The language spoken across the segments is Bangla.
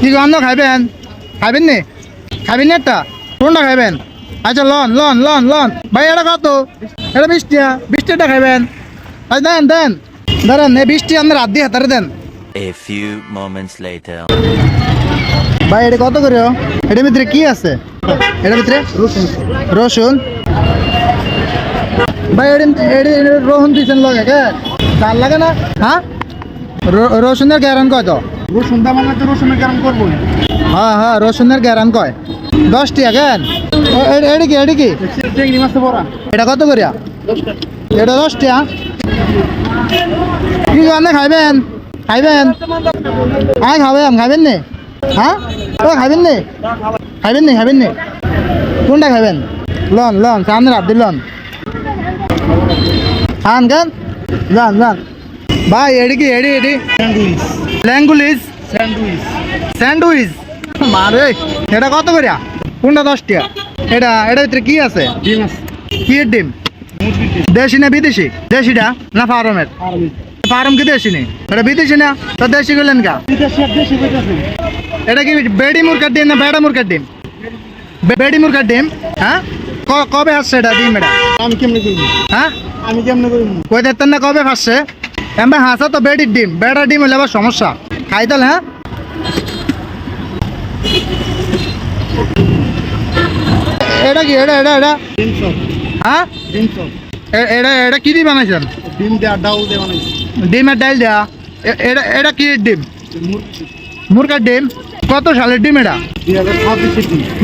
কি গন্ধ খাইবেন? খাইবেন নি খাইবেন একটা? কোনটা খাইবেন? আচ্ছা লন লন লন লন। ভাই এটা কত? এটা বিশ টিয়া বিশ টিয়াটা খাইবেন। আচ্ছা দেন দেন। দাঁড়ান এই বিশ টিয়া আপনার হাত দিয়ে হাতারে দেন। A few moments later. ভাই এটা কত করে এটার ভিতরে কি আছে? এটার ভিতরে? রসুন। ভাই এটা রসুন দিয়েছেন লগে কে? চাল লাগে না? হ্যাঁ? রসুনের গ্যারান কয় তো? রসুন দাম আমরা তো রসুনের কারণ করব হ্যাঁ হ্যাঁ রসুনের গ্যারান কয়? দশ টিয়া কেন? এটা কি এটা কি? চিংড়ি মাছ বড়া। এটা কত করিয়া? এটা দশ টিয়া। কি জানে খাইবেন? খাইবেন? আয় খাবেন খাবেন নি? হ্যাঁ? ও খাবেন নি? খাবেন নি খাবেন নি? কোনটা খাবেন লন লন সামনে রাত দিল লন। খান খান যান যান। ভাই এডি কি এডি এডি স্যান্ডউইচ ল্যাঙ্গুলিজ স্যান্ডউইচ স্যান্ডউইচ মারে এটা কত করিয়া কোনটা দশ টিয়া এটা এটা ভিতরে কি আছে? ডিম আছে। কি ডিম? দেশি না বিদেশি? দেশিটা না ফার্মের? ফার্ম কি দেশি নেই এটা বিদেশি না? তো দেশি গেলেন কা এটা কি বেডি মুরগার ডিম না বেড়া মুরগার ডিম? বেডি মুরগার ডিম হ্যাঁ? কবে আসছে এটা ডিম এটা? আমি কেমনে করব হ্যাঁ? আমি কেমনে করব কই দেখতেন না কবে ফাসছে এমন হাসা তো বেডির ডিম। বেড়া ডিম হলে আবার সমস্যা। খাই তাহলে হ্যাঁ? এটা কি এটা এটা এটা? ডিম চপ। হ্যাঁ? ডিম চপ। এটা এটা কি দিয়ে বানাইছেন ডিম দেওয়া ডাউল দেওয়া বানাইছি। ডিমের ডাল দেয়া। এটা এটা কি ডিম? মুরগি মুরগার ডিম। কত সালের ডিম এটা?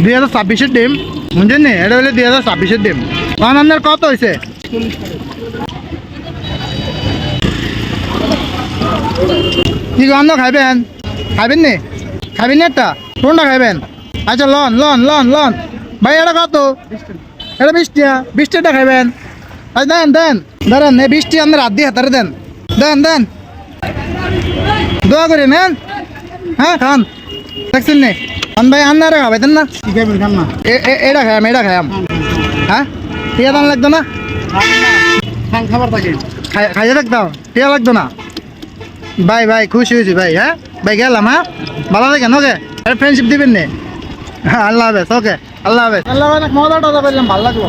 দুই হাজার ছাব্বিশের ডিম। বুঝছেন নি এটা হলে দুই হাজার ছাব্বিশের ডিম। তখন আপনার কত হয়েছে চল্লিশ টাকা কি গন্ধ খাইবেন? খাইবেন নি খাইবেন নি একটা? কোনটা খাইবেন? আচ্ছা লন লন লন লন। ভাই এটা কত? এটা বিশ টিয়া বিশ টিয়াটা খাইবেন। আচ্ছা দেন দেন। দাঁড়ান এই বিশ টিয়া আপনার হাত দিয়ে হাতারে দেন। দেন দেন। দোয়া করি নেন। হ্যাঁ খান। দেখছেন নি? খান ভাই আন্নারে খাবাইতেন না। এটা খাইম এটা খাইম হ্যাঁ? টিয়া দাম লাগতো না? খাবার থাকে। খাই- খাইয়ে থাকতাম টিয়া লাগতো না? ভাই ভাই, খুশি হয়েছি ভাই হ্যাঁ? ভাই, গেলাম হ্যাঁ? ভালো থাকেন ওকে? ফ্রেন্ডশিপ দিবেন নে। আল্লাহ হাফেজ, ওকে? আল্লাহ হাফেজ। আল্লাহ অনেক মজা টজা করলাম ভালো লাগল।